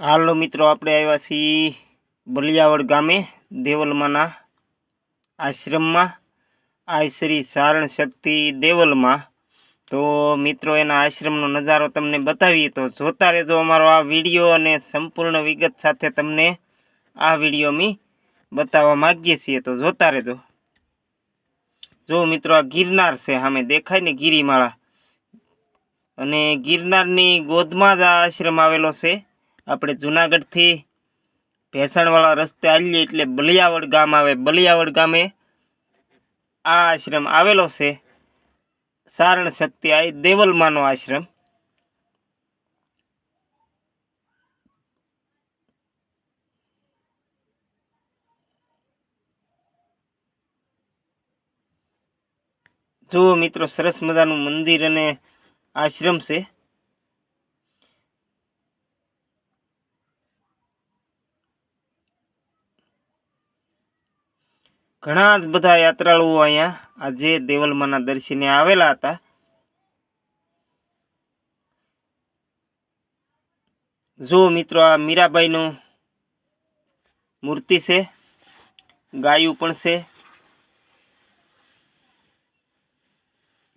હાલો મિત્રો, આપણે આવ્યા છીએ બલિયાવડ ગામે, દેવલમાના આશ્રમમાં. આ શ્રી સારણ શક્તિ દેવલમાં. તો મિત્રો, એના આશ્રમનો નજારો તમને બતાવીએ તો જોતા રહેજો અમારો આ વીડિયો અને સંપૂર્ણ વિગત સાથે તમને આ વીડિયો અમે બતાવવા માગીએ છીએ. તો જોતા રહેજો. જો મિત્રો, આ ગિરનાર છે, સામે દેખાય ને ગિરિમાળા. અને ગિરનારની ગોદમાં જ આ આશ્રમ આવેલો છે. આપણે જુનાગઢથી ભેસણવાળા રસ્તે આવીએ એટલે બલિયાવડ ગામ આવે. બલિયાવડ ગામે આ આશ્રમ આવેલો છે. સારણ શક્તિ આ દેવલમાનો આશ્રમ. જુઓ મિત્રો, સરસ મજાનું મંદિર અને આશ્રમ છે. ઘણા જ બધા યાત્રાળુઓ અહીંયા આજે દેવલમાના દર્શને આવેલા હતા. જો મિત્રો આ મીરાબાઈનું મૂર્તિ છે, ગાયું પણ છે,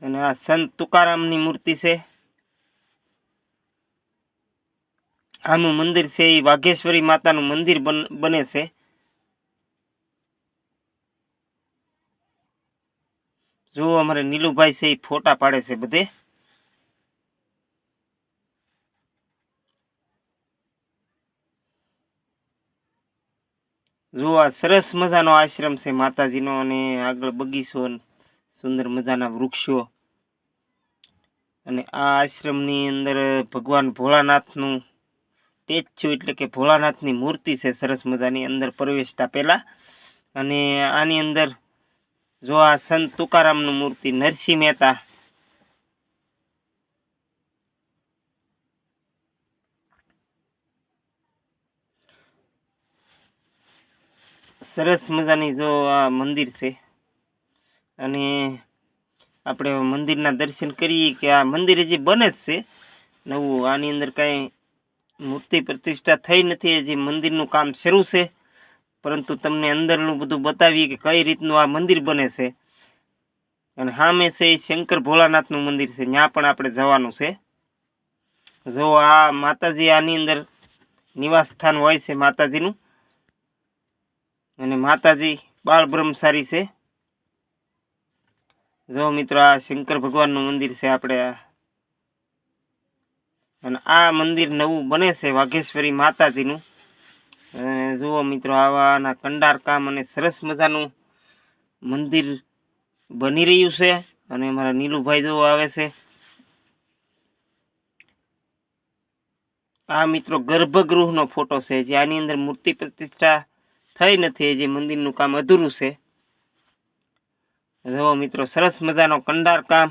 અને આ સંત તુકારામની મૂર્તિ છે, આનું મંદિર છે, એ વાઘેશ્વરી માતાનું મંદિર બન છે. જુઓ અમારે નીલુભાઈ છે એ ફોટા પાડે છે બધે. જુઓ આ સરસ મજાનો આશ્રમ છે માતાજીનો અને આગળ બગીચો સુંદર મજાના વૃક્ષો. અને આ આશ્રમની અંદર ભગવાન ભોળાનાથનું ટેચ્યુ એટલે કે ભોળાનાથની મૂર્તિ છે સરસ મજાની અંદર પ્રવેશતા પહેલાં. અને આની અંદર જો આ સંત તુકારામનું મૂર્તિ નરસિંહ મહેતા સરસ મજાની જો આ મંદિર છે. અને આપણે મંદિરના દર્શન કરીએ કે આ મંદિર હજી બને જ છે. નવું આની અંદર કાંઈ મૂર્તિ પ્રતિષ્ઠા થઈ નથી, હજી મંદિરનું કામ શરૂ છે. પરંતુ તમને અંદરનું બધું બતાવીએ કે કઈ રીતનું આ મંદિર બને છે. અને સામે છે એ શંકર ભોળાનાથનું મંદિર છે. ત્યાં પણ આપણે જવાનું છે. જો આ માતાજી આની અંદર નિવાસ સ્થાન હોય છે માતાજીનું. અને માતાજી બાળ બ્રહ્મચારી છે. જો મિત્રો આ શંકર ભગવાનનું મંદિર છે આપણે અને આ મંદિર નવું બને છે વાઘેશ્વરી માતાજીનું. જુઓ મિત્રો, આવાના કંડાર કામ અને સરસ મજાનું મંદિર બની રહ્યું છે અને મારા નીલુભાઈ જો આવે છે. આ મિત્રો ગર્ભગૃહનો ફોટો છે, જે આની અંદર મૂર્તિ પ્રતિષ્ઠા થઈ નથી જે મંદિરનું કામ અધૂરું છે. જુઓ મિત્રો, સરસ મજાનો કંડાર કામ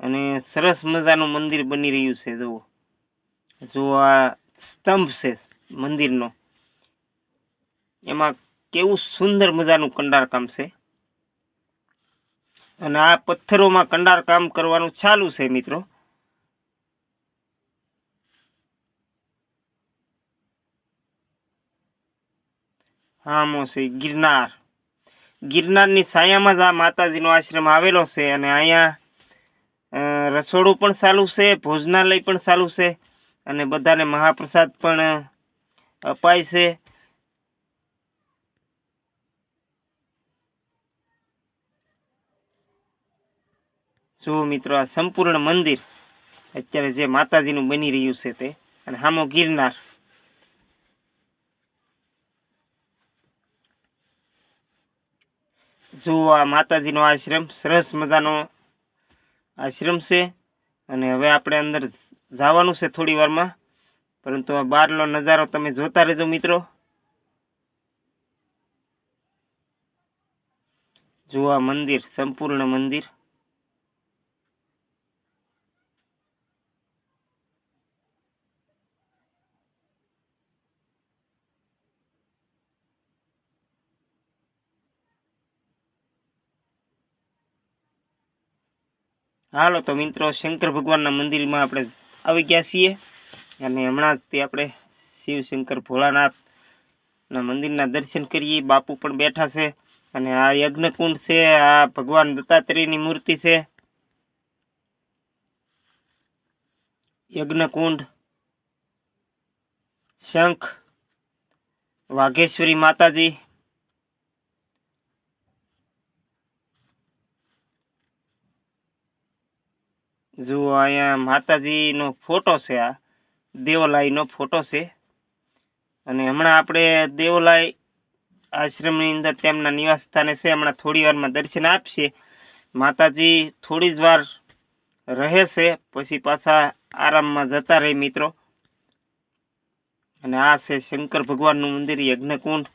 અને સરસ મજાનું મંદિર બની રહ્યું છે, જુઓ. જુઓ આ સ્તંભ છે મંદિરનો. એમાં કેવું સુંદર મજાનું કંડારકામ છે. અને આ પથ્થરોમાં કંડારકામ કરવાનું ચાલુ છે મિત્રો. હામો છે ગિરનાર. ગિરનારની સાયામાં જ આ માતાજીનો આશ્રમ આવેલો છે અને અહીંયા રસોડું પણ ચાલુ છે, ભોજનાલય પણ ચાલુ છે અને બધાને મહાપ્રસાદ પણ અપાય છે. જુઓ મિત્રો, આ સંપૂર્ણ મંદિર અત્યારે જે માતાજીનું બની રહ્યું છે તે, અને હામો ગિરનાર. જુઓ આ માતાજીનો આશ્રમ, સરસ મજાનો આશ્રમ છે, અને હવે આપણે અંદર જવાનું છે થોડી વારમાં, પરંતુ આ બહારનો નજારો તમે જોતા રહેજો મિત્રો. જુઓ આ મંદિર, સંપૂર્ણ મંદિર. હાલો તો મિત્રો, શંકર ભગવાનના મંદિરમાં આપણે આવી ગયા છીએ. અને હમણાં જ તે આપણે શિવશંકર ભોળાનાથના મંદિરના દર્શન કરીએ. બાપુ પણ બેઠા છે અને આ યજ્ઞકુંડ છે, આ ભગવાન દત્તાત્રેયની મૂર્તિ છે. યજ્ઞકુંડ, શંખ, વાઘેશ્વરી માતાજી જુઓ અહીંયા માતાજીનો ફોટો છે આ દેવલાઈનો ફોટો છે. અને હમણાં આપણે દેવલાઈ આશ્રમની અંદર તેમના નિવાસ સ્થાને છે, હમણાં થોડી વારમાં દર્શન આપશે. માતાજી થોડી જ વાર રહે છે, પછી પાછા આરામમાં જતા રહે મિત્રો. અને આ છે શંકર ભગવાનનું મંદિર, યજ્ઞકુંડ.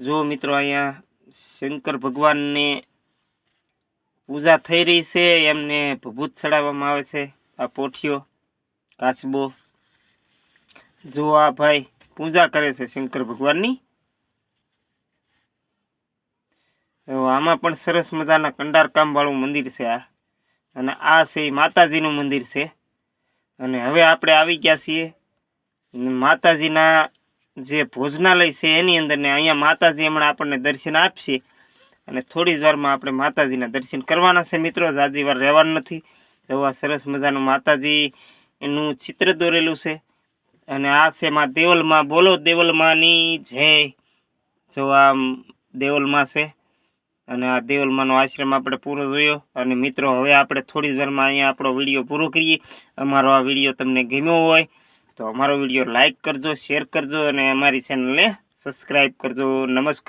જો મિત્રો અહીંયા શંકર ભગવાનને પૂજા થઈ રહી છે, એમને ભભૂત ચડાવવામાં આવે છે, આ પોઠિયો કાચબો. જો આ ભાઈ પૂજા કરે છે શંકર ભગવાનની. આમાં પણ સરસ મજાના કંડારકામ વાળું મંદિર છે આ. અને આ છે માતાજીનું મંદિર છે. અને હવે આપણે આવી ગયા છીએ. માતાજીના જે ભોજનાલય છે એની અંદર ને અહીંયા માતાજી હમણાં આપણને દર્શન આપશે. અને થોડી જ વારમાં આપણે માતાજીના દર્શન કરવાના છે મિત્રો. જાજી વાર રહેવાનું નથી. જોવા સરસ મજાનું માતાજી એનું ચિત્ર દોરેલું છે. અને આ છે માં દેવલમાં. બોલો દેવલમાની જય. જો આ દેવલમાં છે. અને આ દેવલમાંનો આશ્રમ આપણે પૂરો જોયો. અને મિત્રો, હવે આપણે થોડી જ વારમાં અહીંયા આપણો વીડિયો પૂરો કરીએ. અમારો આ વીડિયો તમને ગમ્યો હોય તો અમારો વીડિયો લાઇક કરજો, શેર કરજો અને અમારી ચેનલને સબસ્ક્રાઈબ કરજો. નમસ્કાર.